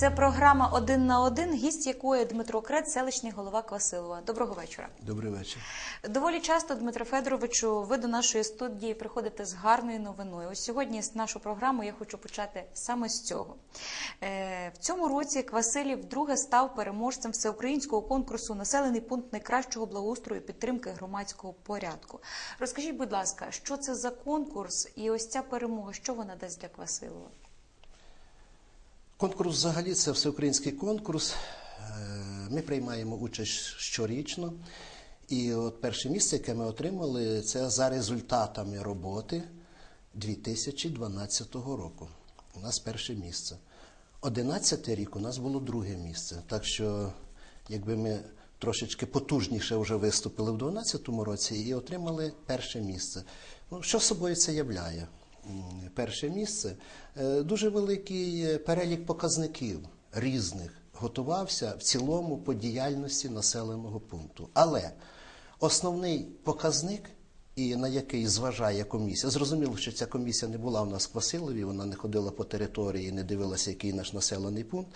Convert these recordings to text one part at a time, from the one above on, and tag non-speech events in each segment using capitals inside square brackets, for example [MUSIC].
Це програма один на один, гість якої Дмитро Крет, селищний голова Квасилова. Доброго вечора. Добрий вечір. Доволі часто, Дмитро Федоровичу, ви до нашої студії приходите з гарною новиною. Ось сьогодні нашу програму я хочу почати саме з цього. Е, в цьому році Квасилів вдруге став переможцем всеукраїнського конкурсу Населений пункт найкращого благоустрою підтримки громадського порядку. Розкажіть, будь ласка, що це за конкурс, і ось ця перемога, що вона дасть для Квасилова? Конкурс взагалі це всеукраїнський конкурс. Е, Ми приймаємо участь щорічно. І от перше місце, яке ми отримали, це за результатами роботи 2012 року. У нас перше місце. 11 рік у нас було друге місце. Так що, якби ми трошечки потужніше вже виступили в 2012 році і отримали перше місце. Ну, що собою це являє? Перше місце Е, дуже великий перелік показників різних готувався в цілому по діяльності населеного пункту. Але основний показник, і на який зважає комісія, зрозуміло, що ця комісія не була у нас в Квасилові, вона не ходила по території, не дивилася, який наш населений пункт.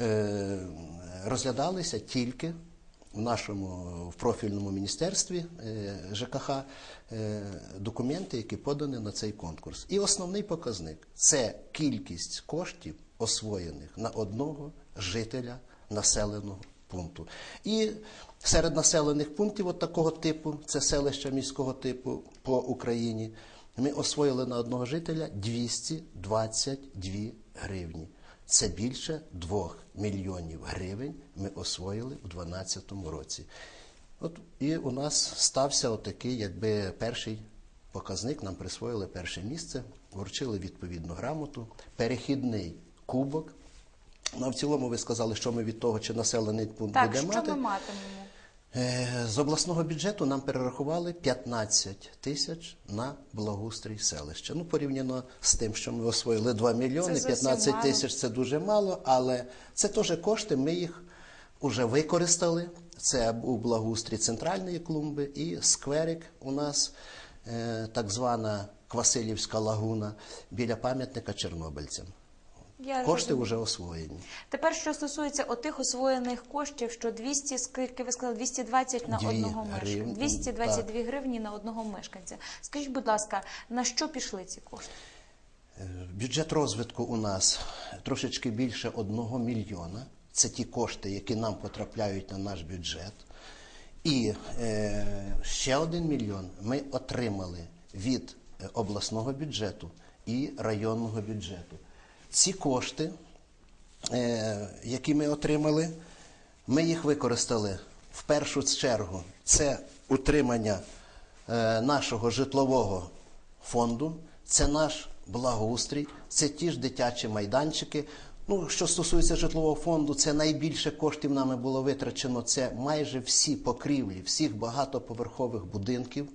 Е, Розглядалися тільки в нашому в профільному міністерстві е, ЖКХ е, документи, які подані на цей конкурс. І основний показник це кількість коштів, освоєних на одного жителя населеного пункту. І серед населених пунктів от такого типу, це селища міського типу по Україні, ми освоїли на одного жителя 222 гривні. Це більше 2 мільйонів гривень ми освоїли у 2012 році. От і у нас стався отакий, якби перший показник, нам присвоїли перше місце, вручили відповідну грамоту, перехідний кубок. Ну, а в цілому ви сказали, що ми від того, чи населений пункт Так, буде що мати. ми матимемо? Е, З обласного бюджету нам перерахували 15 тисяч на благоустрій селища. Ну, порівняно з тим, що ми освоїли 2 мільйони, зовсім 15 тисяч це дуже мало, але це теж кошти, ми їх вже використали. Це був благоустрій центральної клумби і скверик у нас, е, так звана Квасилівська лагуна, біля пам'ятника чорнобильцям. Я Кошти розумію. вже освоєні. Тепер, що стосується отих освоєних коштів, що 200, скільки ви сказали, 220 на Дві одного мешканця. гривні, 222 гривні на одного мешканця. Скажіть, будь ласка, на що пішли ці кошти? Е, Бюджет розвитку у нас трошечки більше одного мільйона. Це ті кошти, які нам потрапляють на наш бюджет. І е, ще один мільйон ми отримали від е, обласного бюджету і районного бюджету. Ці кошти, е, які ми отримали, ми їх використали в першу чергу. Це утримання е, нашого житлового фонду, це наш благоустрій, це ті ж дитячі майданчики. Ну, що стосується житлового фонду, це найбільше коштів нами було витрачено. Це майже всі покрівлі всіх багатоповерхових будинків,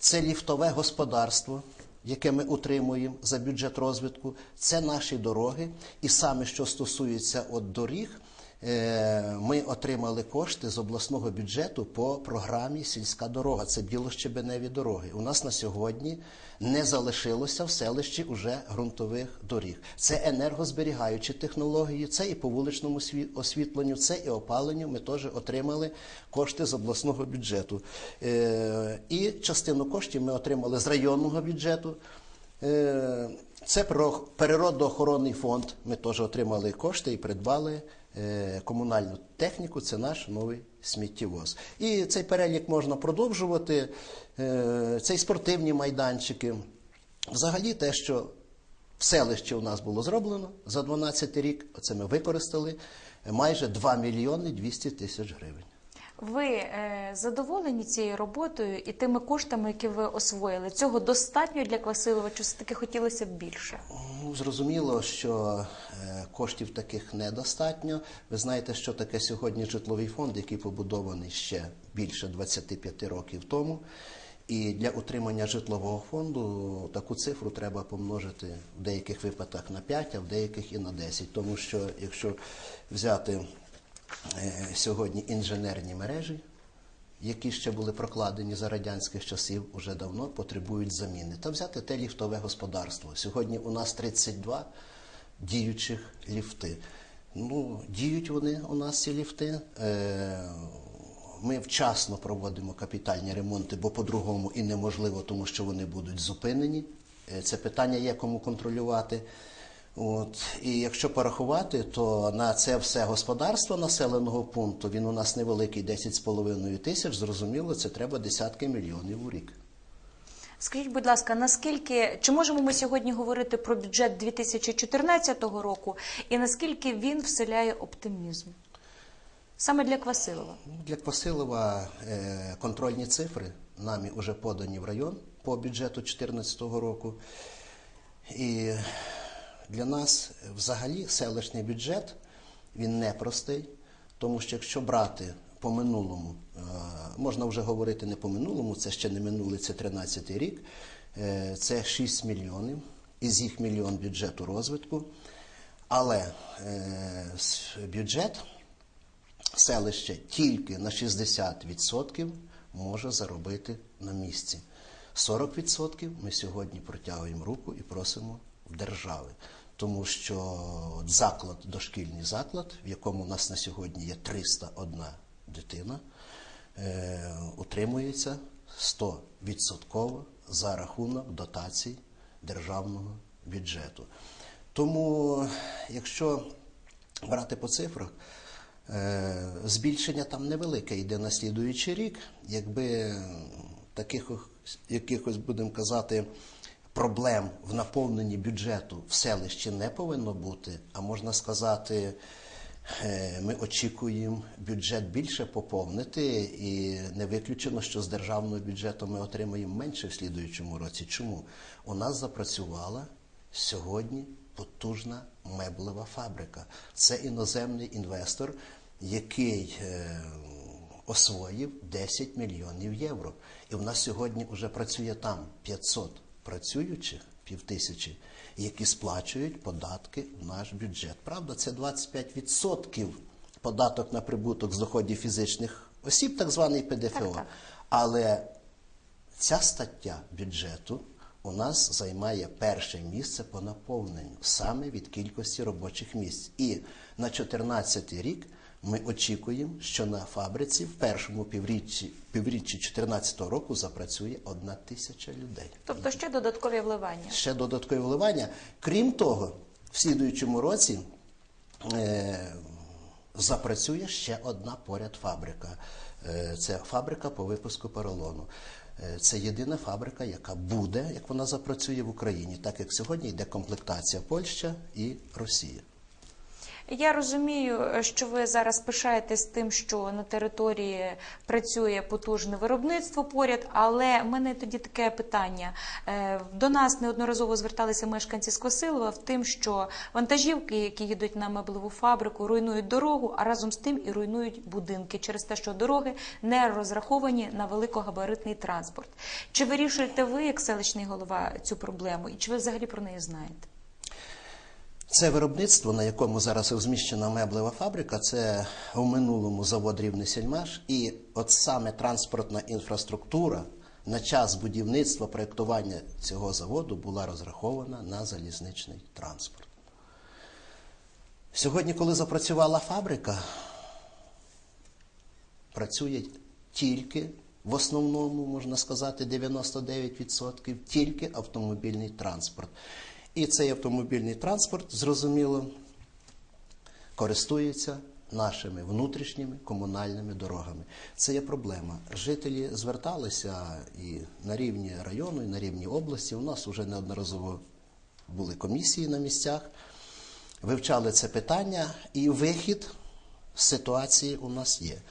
це ліфтове господарство, яке ми утримуємо за бюджет розвитку, це наші дороги. І саме що стосується от доріг, ми отримали кошти з обласного бюджету по програмі Сільська дорога. Це білощебеневі дороги. У нас на сьогодні не залишилося в селищі уже ґрунтових доріг. Це енергозберігаючі технології, це і по вуличному сві- освітленню, це і опаленню. Ми теж отримали кошти з обласного бюджету. Е, І частину коштів ми отримали з районного бюджету. Е, Це про природоохоронний фонд. Ми теж отримали кошти і придбали е, комунальну техніку. Це наш новий сміттєвоз. І цей перелік можна продовжувати. Е, Це і спортивні майданчики. Взагалі, те, що в селищі у нас було зроблено за 12 рік, це ми використали майже 2 мільйони 200 тисяч гривень. Ви е, задоволені цією роботою і тими коштами, які ви освоїли? Цього достатньо для Квасилова? Чи все-таки хотілося б більше? Ну, зрозуміло, що е, коштів таких недостатньо. Ви знаєте, що таке сьогодні житловий фонд, який побудований ще більше 25 років тому. І для утримання житлового фонду таку цифру треба помножити в деяких випадках на 5, а в деяких і на 10. Тому що якщо взяти сьогодні інженерні мережі, які ще були прокладені за радянських часів, уже давно потребують заміни. Та взяти те ліфтове господарство. Сьогодні у нас 32 діючих ліфти. Ну, діють вони у нас ці ліфти. Е, Ми вчасно проводимо капітальні ремонти, бо по-другому і неможливо, тому що вони будуть зупинені. Е, Це питання є кому контролювати. От. І якщо порахувати, то на це все господарство населеного пункту, він у нас невеликий 10,5 тисяч, зрозуміло, це треба десятки мільйонів у рік. Скажіть, будь ласка, наскільки чи можемо ми сьогодні говорити про бюджет 2014 року, і наскільки він вселяє оптимізм саме для Квасилова? Для Квасилова е, контрольні цифри нами вже подані в район по бюджету 2014 року. І для нас взагалі селищний бюджет він непростий, тому що якщо брати по минулому, е, можна вже говорити не по минулому, це ще не минулий, це 13 рік, е, це 6 мільйонів, із їх мільйон бюджету розвитку. Але е, бюджет селище тільки на 60% може заробити на місці. 40% ми сьогодні протягуємо руку і просимо держави. Тому що заклад, дошкільний заклад, в якому у нас на сьогодні є 301 дитина, е, утримується 100% за рахунок дотацій державного бюджету. Тому, якщо брати по цифрах, е, збільшення там невелике йде на слідуючий рік. Якби таких якихось, будемо казати, проблем в наповненні бюджету в селищі не повинно бути, а можна сказати, е, ми очікуємо бюджет більше поповнити, і не виключено, що з державного бюджету ми отримаємо менше в слідуючому році. Чому? У нас запрацювала сьогодні потужна меблева фабрика. Це іноземний інвестор, який е, освоїв 10 мільйонів євро. І в нас сьогодні вже працює там 500 працюючих, півтисячі, які сплачують податки в наш бюджет. Правда, це 25% податок на прибуток з доходів фізичних осіб, так званий ПДФО. Так, так. Але Ця стаття бюджету у нас займає перше місце по наповненню саме від кількості робочих місць. І на 2014 рік ми очікуємо, що на фабриці в першому півріччі півріччі 2014 року запрацює одна тисяча людей. Тобто ще додаткові вливання. Ще додаткове вливання. Крім того, в слідуючому році е, запрацює ще одна поряд фабрика. Е, це фабрика по випуску поролону. Е, Це єдина фабрика, яка буде, як вона запрацює в Україні, так як сьогодні йде комплектація Польща і Росія. Я розумію, що ви зараз пишаєтесь тим, що на території працює потужне виробництво поряд, але в мене тоді таке питання. Е, До нас неодноразово зверталися мешканці з Косилова в тим, що вантажівки, які їдуть на меблеву фабрику, руйнують дорогу, а разом з тим і руйнують будинки через те, що дороги не розраховані на великогабаритний транспорт. Чи вирішуєте ви, як селищний голова, цю проблему, і чи ви взагалі про неї знаєте? Це виробництво, на якому зараз розміщена меблева фабрика, це в минулому завод Рівний Сільмаш. І от саме транспортна інфраструктура на час будівництва проєктування цього заводу була розрахована на залізничний транспорт. Сьогодні, коли запрацювала фабрика, працює тільки в основному, можна сказати, 99% тільки автомобільний транспорт. І цей автомобільний транспорт, зрозуміло, користується нашими внутрішніми комунальними дорогами. Це є проблема. Жителі зверталися і на рівні району, і на рівні області. У нас вже неодноразово були комісії на місцях, вивчали це питання, і вихід з ситуації у нас є.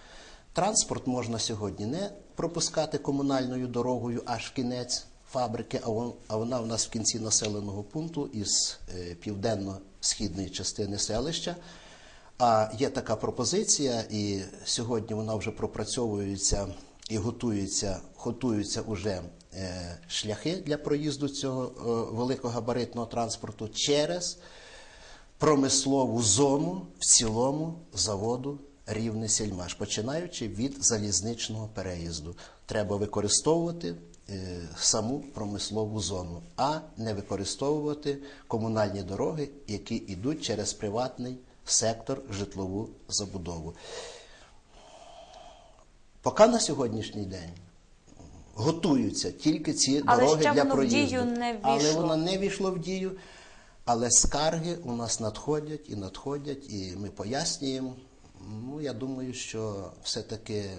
Транспорт можна сьогодні не пропускати комунальною дорогою аж в кінець фабрики, а вона у нас в кінці населеного пункту із е, південно-східної частини селища. А є така пропозиція, і сьогодні вона вже пропрацьовується і готується, готуються уже е, шляхи для проїзду цього е, великогабаритного транспорту через промислову зону в цілому заводу Рівне Сільмаш, починаючи від залізничного переїзду. Треба використовувати саму промислову зону, а не використовувати комунальні дороги, які йдуть через приватний сектор житлову забудову. Поки на сьогоднішній день готуються тільки ці Але дороги для проїзду. не Але воно не війшло в дію. Але скарги у нас надходять і надходять, і ми пояснюємо. Ну, я думаю, що все-таки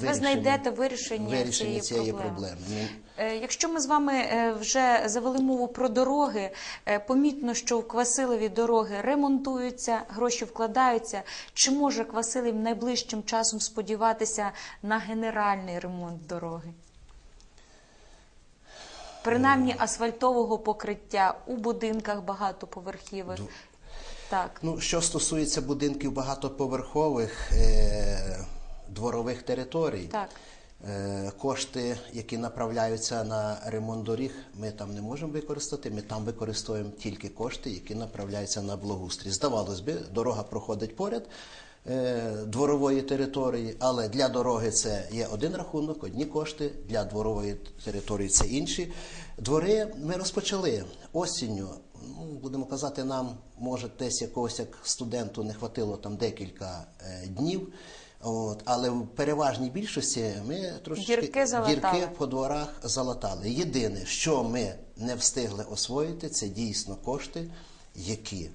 Ви знайдете вирішення, вирішення цієї, цієї проблеми. проблеми. Е, Якщо ми з вами е, вже завели мову про дороги, е, помітно, що в Квасилові дороги ремонтуються, гроші вкладаються. Чи може Квасилів найближчим часом сподіватися на генеральний ремонт дороги? Принаймні асфальтового покриття у будинках багатоповерхівих. Так. Ну, що стосується будинків багатоповерхових е, дворових територій, Так. е, кошти, які направляються на ремонт доріг, ми там не можемо використати. Ми там використовуємо тільки кошти, які направляються на благоустрій. Здавалось би, дорога проходить поряд. е, Дворової території, але для дороги це є один рахунок, одні кошти, для дворової території це інші. Двори ми розпочали осінню ну, будемо казати, нам може десь якогось як студенту не хватило там декілька е, днів. От, але в переважній більшості ми трошечки Дірки дірки по дворах залатали. Єдине, що ми не встигли освоїти, це дійсно кошти, які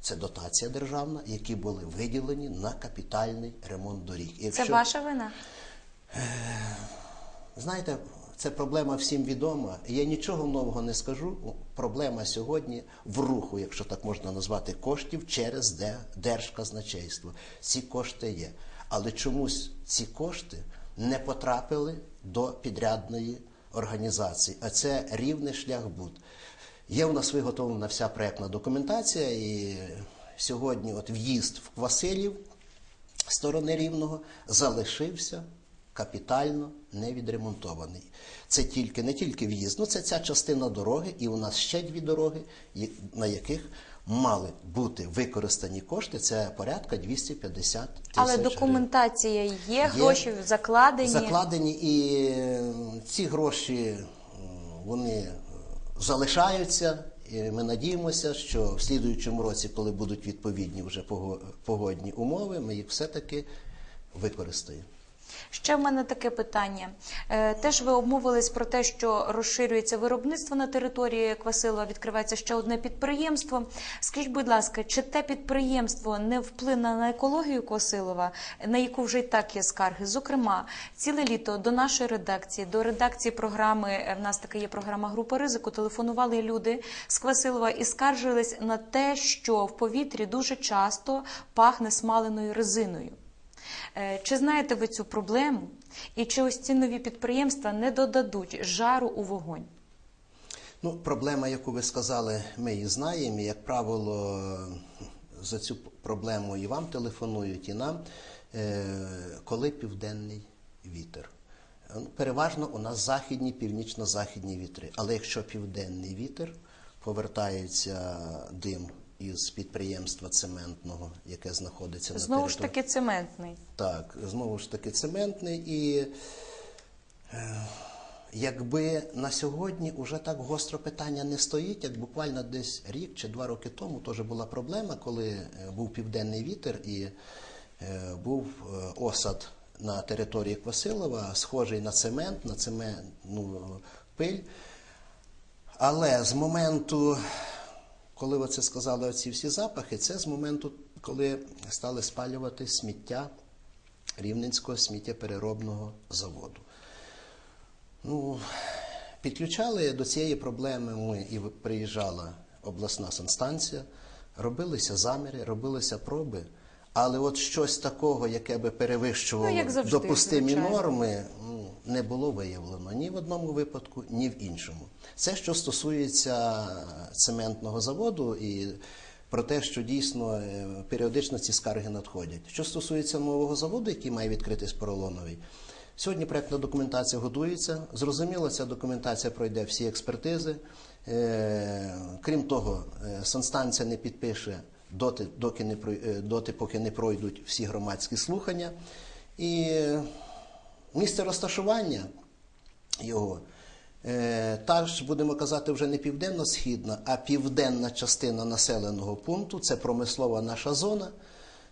це дотація державна, які були виділені на капітальний ремонт доріг. І Це якщо- ваша вина? Знаєте, це проблема всім відома. Я нічого нового не скажу. Проблема сьогодні в руху, якщо так можна назвати, коштів через держказначейство. Ці кошти є. Але чомусь ці кошти не потрапили до підрядної організації. А це рівний шлях буд. Є у нас виготовлена вся проєктна документація, і сьогодні от в'їзд в Квасилів сторони рівного залишився капітально не відремонтований. Це тільки не тільки в'їзд, ну це ця частина дороги, і у нас ще дві дороги, на яких мали бути використані кошти. Це порядка 250 тисяч. Але документація є, гроші закладені. Закладені і ці гроші вони е, залишаються. І ми надіємося, що в слідуючому році, коли будуть відповідні вже пого- погодні умови, ми їх все-таки використаємо. Ще в мене таке питання. Е, Теж ви обмовились про те, що розширюється виробництво на території Квасилова, відкривається ще одне підприємство. Скажіть, будь ласка, чи те підприємство не вплине на екологію Квасилова, на яку вже й так є скарги? Зокрема, ціле літо до нашої редакції, до редакції програми, е, в нас така є програма група ризику, телефонували люди з Квасилова і скаржились на те, що в повітрі дуже часто пахне смаленою резиною. Е, Чи знаєте ви цю проблему? І чи ось ці нові підприємства не додадуть жару у вогонь? Ну, проблема, яку ви сказали, ми її знаємо. І, як правило, за цю проблему і вам телефонують, і нам, Е, коли південний вітер. Ну, Переважно у нас західні, північно-західні вітри. Але якщо південний вітер, повертається дим із підприємства цементного, яке знаходиться на Знову ж таки цементний. Так, знову ж таки цементний. І е, якби на сьогодні уже так гостро питання не стоїть, як буквально десь рік чи два роки тому теж була проблема, коли е, був південний вітер і е, був осад на території Квасилова, схожий на цемент, на цементну пиль. Але з моменту, коли це сказали, оці всі запахи, це з моменту, коли стали спалювати сміття Рівненського сміттєпереробного заводу. Ну, підключали до цієї проблеми ми і приїжджала обласна санстанція, робилися заміри, робилися проби. Але от щось такого, яке би перевищувало Ну, як завжди, допустимі звичайно. норми, ну, не було виявлено ні в одному випадку, ні в іншому. Це що стосується цементного заводу і про те, що дійсно е, періодично ці скарги надходять. Що стосується нового заводу, який має відкритись поролоновий, сьогодні проектна документація готується. Зрозуміло, ця документація пройде всі експертизи. Е, Крім того, е, санстанція не підпише доти, доки не е, доти, поки не пройдуть всі громадські слухання. І е, місце розташування його Е, Та ж, будемо казати, вже не південно-східна, а південна частина населеного пункту це промислова наша зона.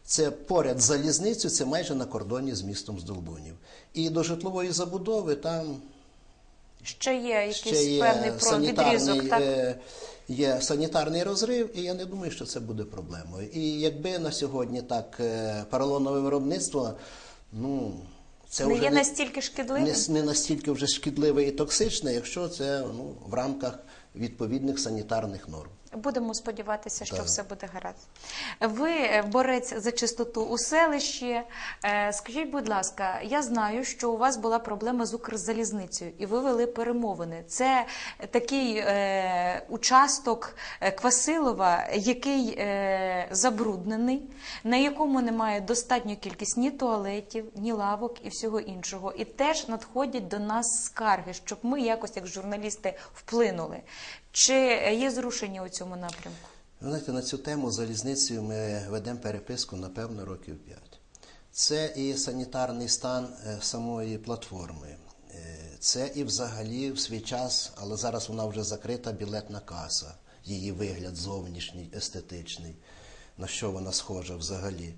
Це поряд з залізницею, це майже на кордоні з містом Здолбунів. І до житлової забудови там Ще є якийсь ще є певний відрізок, так? Є санітарний розрив, і я не думаю, що це буде проблемою. І якби на сьогодні так е, поролонове виробництво, ну це не вже є не, настільки шкідливим? не, не настільки вже шкідливе і токсичне, якщо це ну, в рамках відповідних санітарних норм. Будемо сподіватися, що Так. все буде гаразд. Ви е, борець за чистоту у селищі. Е, Скажіть, будь ласка, я знаю, що у вас була проблема з Укрзалізницею, і ви вели перемовини. Це такий е, участок е, Квасилова, який е, забруднений, на якому немає достатньо кількість ні туалетів, ні лавок і всього іншого. І теж надходять до нас скарги, щоб ми якось, як журналісти, вплинули. Чи є зрушення у цьому напрямку? Ви знаєте, на цю тему залізницею ми ведемо переписку, напевно, років 5. Це і санітарний стан е, самої платформи. Е, Це і взагалі в свій час, але зараз вона вже закрита білетна каса, її вигляд зовнішній, естетичний, на що вона схожа взагалі.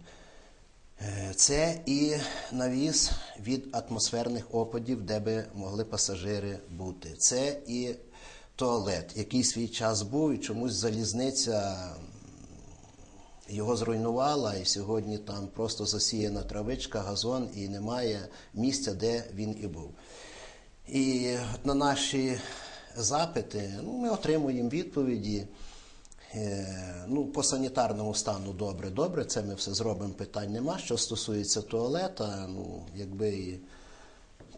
Е, Це і навіс від атмосферних опадів, де би могли пасажири бути. Це і туалет, який свій час був, і чомусь залізниця його зруйнувала, і сьогодні там просто засіяна травичка, газон, і немає місця, де він і був. І от на наші запити ну, ми отримуємо відповіді. Е, Ну, по санітарному стану добре, добре, це ми все зробимо, питань нема. Що стосується туалета, ну, якби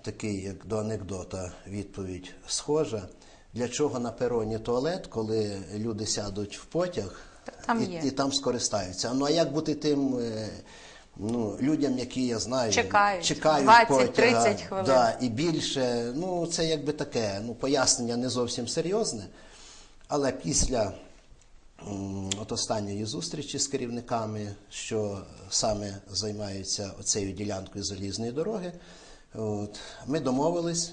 такий, як до анекдота, відповідь схожа. Для чого на пероні туалет, коли люди сядуть в потяг Там і, є. і там скористаються? Ну а як бути тим е, ну, людям, які я знаю, Чекають. чекають 20-30 потяга, хвилин. Да, і більше. Ну, це якби таке, ну, пояснення не зовсім серйозне. Але після от останньої зустрічі з керівниками, що саме займаються оцею ділянкою залізної дороги, от, ми домовились.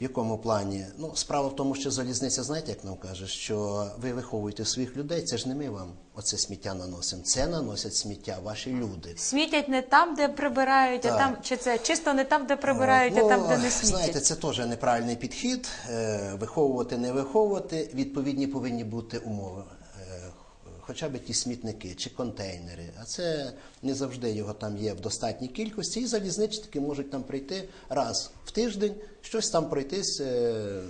В якому плані? Ну, справа в тому, що залізниця, знаєте, як нам каже, що ви виховуєте своїх людей, це ж не ми вам оце сміття наносимо. Це наносять сміття ваші люди. Смітять не там, де прибирають, а там чи це чисто не там, де прибирають, а Ну, там, де не Знаєте, це теж неправильний підхід. Е, Виховувати, не виховувати. Відповідні повинні бути умови. Хоча б ті смітники чи контейнери. А це не завжди його там є в достатній кількості. І залізничники можуть там прийти раз в тиждень, щось там пройтись, е,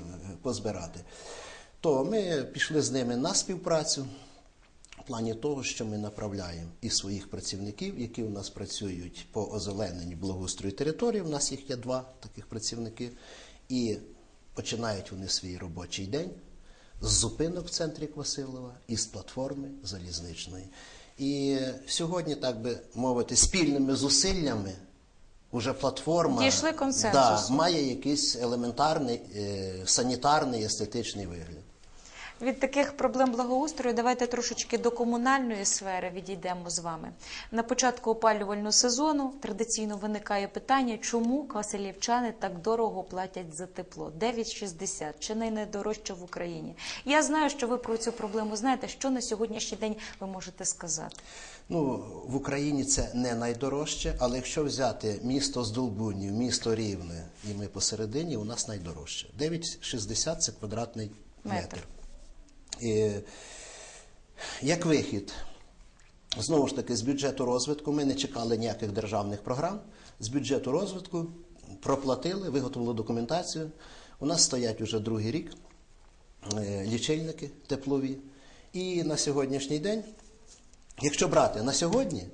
позбирати. То ми пішли з ними на співпрацю. В плані того, що ми направляємо і своїх працівників, які у нас працюють по озелененню благоустрою території. У нас їх є два таких працівники, і починають вони свій робочий день з зупинок в центрі Квасилова і з платформи залізничної. І сьогодні, так би мовити, спільними зусиллями. Уже платформа Дійшли да, має якийсь елементарний е, санітарний естетичний вигляд. Від таких проблем благоустрою давайте трошечки до комунальної сфери відійдемо з вами. На початку опалювального сезону традиційно виникає питання, чому квасилівчани так дорого платять за тепло? 9,60 чи не найдорожче в Україні? Я знаю, що ви про цю проблему знаєте. Що на сьогоднішній день ви можете сказати? Ну, в Україні це не найдорожче, але якщо взяти місто Здолбунів, місто Рівне, і ми посередині, у нас найдорожче. 9,60 це квадратний Метр. метр. Як вихід, знову ж таки, з бюджету розвитку ми не чекали ніяких державних програм. З бюджету розвитку проплатили, виготовили документацію. У нас стоять уже другий рік е, лічильники теплові. І на сьогоднішній день Якщо брати на сьогодні,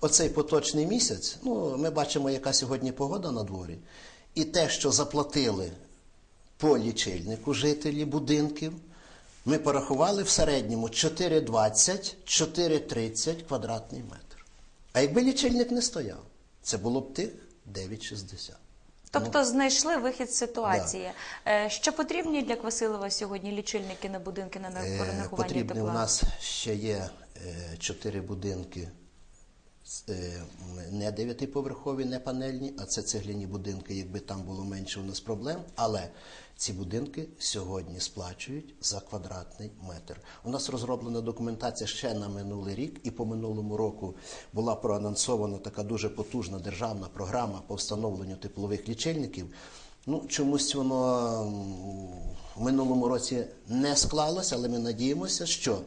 оцей поточний місяць, ну, ми бачимо, яка сьогодні погода на дворі, і те, що заплатили по лічильнику жителі будинків, ми порахували в середньому 4,20, 4,30 квадратний метр. А якби лічильник не стояв, це було б тих 9,60. Тобто знайшли вихід з ситуації. Да. Що потрібні для Квасилова сьогодні лічильники на будинки на Е, нарахування Потрібні тепла? у нас ще є е, чотири будинки е, не дев'ятиповерхові, не панельні, а це цегляні будинки, якби там було менше у нас проблем. Але ці будинки сьогодні сплачують за квадратний метр. У нас розроблена документація ще на минулий рік, і по минулому року була проанонсована така дуже потужна державна програма по встановленню теплових лічильників. Ну, чомусь воно в минулому році не склалося, але ми надіємося, що е,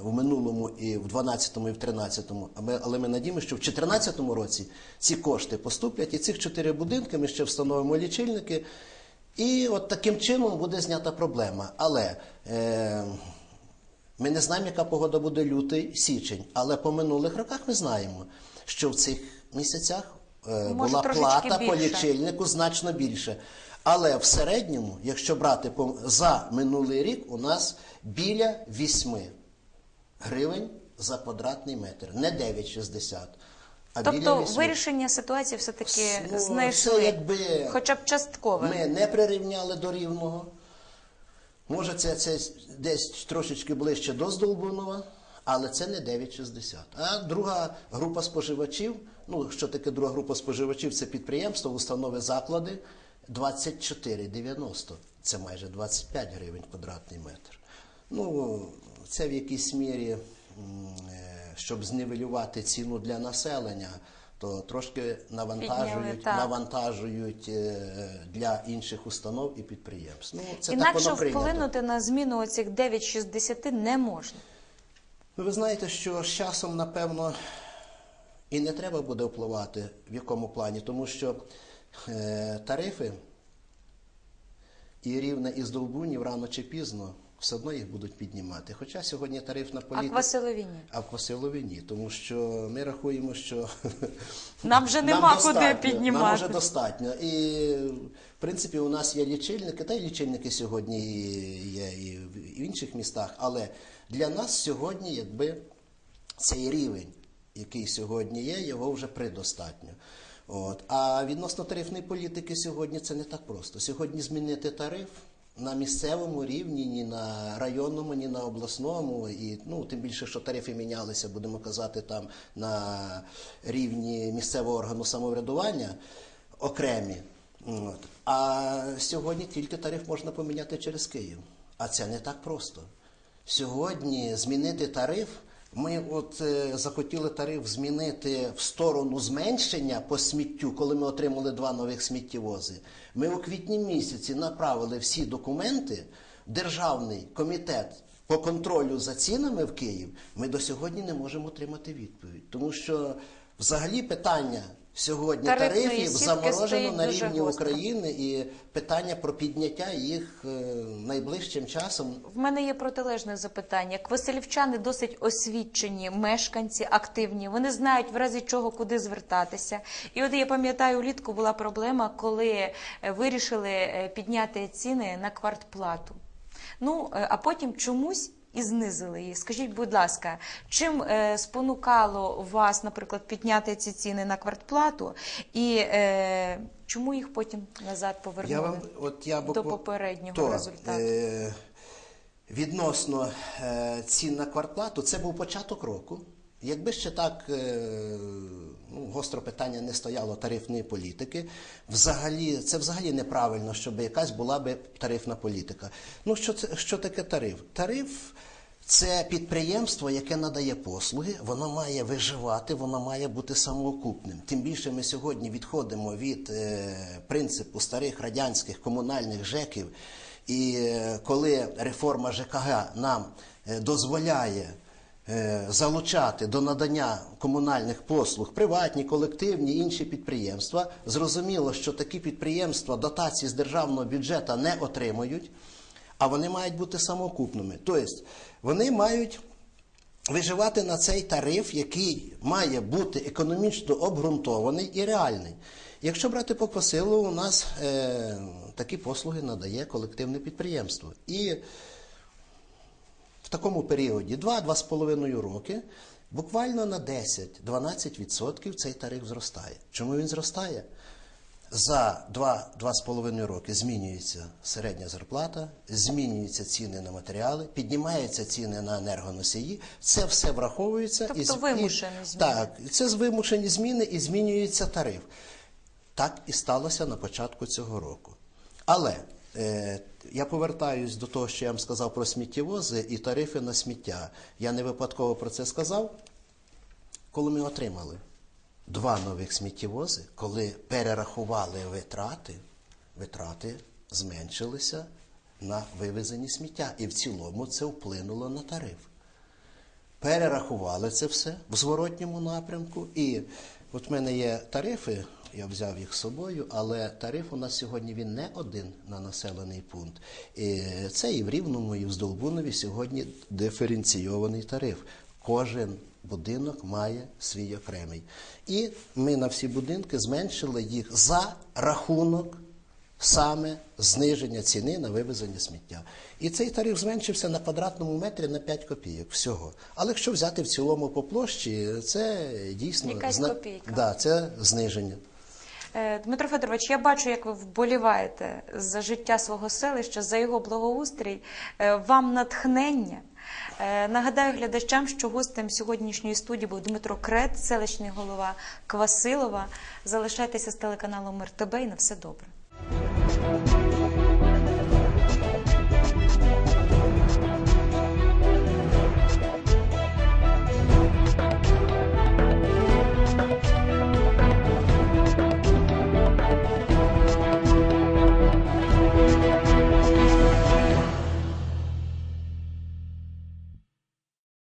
в минулому і в 12-му, і в 13-му, але ми надіємося, що в 14-му році ці кошти поступлять, і цих чотири будинки ми ще встановимо лічильники, і от таким чином буде знята проблема. Але е, ми не знаємо, яка погода буде лютий, січень, але по минулих роках ми знаємо, що в цих місяцях е, Може, була плата по лічильнику значно більше. Але в середньому, якщо брати за минулий рік, у нас біля 8 гривень за квадратний метр, не 9,60. А біля Тобто 8. вирішення ситуації все-таки Ну, знайшли, це якби хоча б часткове. Ми не прирівняли до рівного. Може, це, це десь трошечки ближче до Здолбунова, але це не 9,60. А друга група споживачів, ну що таке друга група споживачів? Це підприємства, установи, заклади 24,90. Це майже 25 гривень квадратний метр. Ну, це в якійсь мірі, е, щоб знівелювати ціну для населення, то трошки навантажують, Підняли, навантажують е, для інших установ і підприємств. Ну, це Інакше вплинути на зміну оцих 9,60 не можна. Ну, ви знаєте, що з часом, напевно, і не треба буде впливати в якому плані, тому що е, тарифи і рівне із Долбунів рано чи пізно все одно їх будуть піднімати. Хоча сьогодні тарифна А політика. Квасилові ні. А в Квасилові ні, тому що ми рахуємо, що [LAUGHS] Нам вже нема куди піднімати. Нам вже достатньо. І в принципі у нас є лічильники, та й лічильники сьогодні є і в інших містах. Але для нас сьогодні, якби цей рівень, який сьогодні є, його вже предостатньо. От. А відносно тарифної політики сьогодні це не так просто. Сьогодні змінити тариф на місцевому рівні, ні на районному, ні на обласному, і ну тим більше, що тарифи мінялися, будемо казати, там на рівні місцевого органу самоврядування окремі. От. А сьогодні тільки тариф можна поміняти через Київ. А це не так просто. Сьогодні змінити тариф. Ми от е, захотіли тариф змінити в сторону зменшення по сміттю, коли ми отримали два нових сміттєвози. Ми у квітні місяці направили всі документи Державний комітет по контролю за цінами в Київ. Ми до сьогодні не можемо отримати відповідь, тому що взагалі питання сьогодні Тарифної тарифів заморожено на рівні. України і питання про підняття їх е, найближчим часом В мене є протилежне запитання. Квасилівчани досить освічені, мешканці, активні. Вони знають в разі чого куди звертатися. І от я пам'ятаю, улітку була проблема, коли е, вирішили е, підняти ціни на квартплату. Ну а потім чомусь. І знизили її. Скажіть, будь ласка, чим е, спонукало вас, наприклад, підняти ці ціни на квартплату, і е, чому їх потім назад повернули Я вам, от я до попереднього то, результату? Е, відносно е, цін на квартплату, це був початок року. Якби ще так е, ну, гостро питання не стояло тарифної політики, взагалі це взагалі неправильно, щоб якась була би тарифна політика. Ну що це що таке тариф? Тариф це підприємство, яке надає послуги, воно має виживати, воно має бути самоокупним. Тим більше ми сьогодні відходимо від е, принципу старих радянських комунальних ЖЕКів. І е, коли реформа ЖКГ нам е, дозволяє залучати до надання комунальних послуг приватні, колективні інші підприємства, зрозуміло, що такі підприємства дотації з державного бюджету не отримують а вони мають бути самоокупними. Тобто вони мають виживати на цей тариф, який має бути економічно обґрунтований і реальний. Якщо брати по посилу, у нас е, такі послуги надає колективне підприємство. І такому періоді 2-2,5 роки буквально на 10-12% цей тариф зростає. Чому він зростає? За 2-2,5 роки змінюється середня зарплата, змінюються ціни на матеріали, піднімаються ціни на енергоносії. Це все враховується Тобто з- вимушені зміни. Так, це з вимушені зміни і змінюється тариф. Так і сталося на початку цього року. Але я повертаюсь до того, що я вам сказав про сміттєвози і тарифи на сміття. Я не випадково про це сказав, коли ми отримали два нових сміттєвози, коли перерахували витрати, витрати зменшилися на вивезені сміття. І в цілому це вплинуло на тариф перерахували це все в зворотньому напрямку. І от в мене є тарифи, я взяв їх з собою, але тариф у нас сьогодні він не один на населений пункт. І це і в Рівному, і в Здолбунові сьогодні диференційований тариф. Кожен будинок має свій окремий. І ми на всі будинки зменшили їх за рахунок саме зниження ціни на вивезення сміття. І цей тариф зменшився на квадратному метрі на 5 копійок всього. Але якщо взяти в цілому по площі, це дійсно зна- Да, це зниження. Е, Дмитро Федорович, я бачу, як ви вболіваєте за життя свого селища, за його благоустрій. Е, Вам натхнення. Е, Нагадаю глядачам, що гостем сьогоднішньої студії був Дмитро Крет, селищний голова Квасилова. Залишайтеся з телеканалом РТБ і на все добре.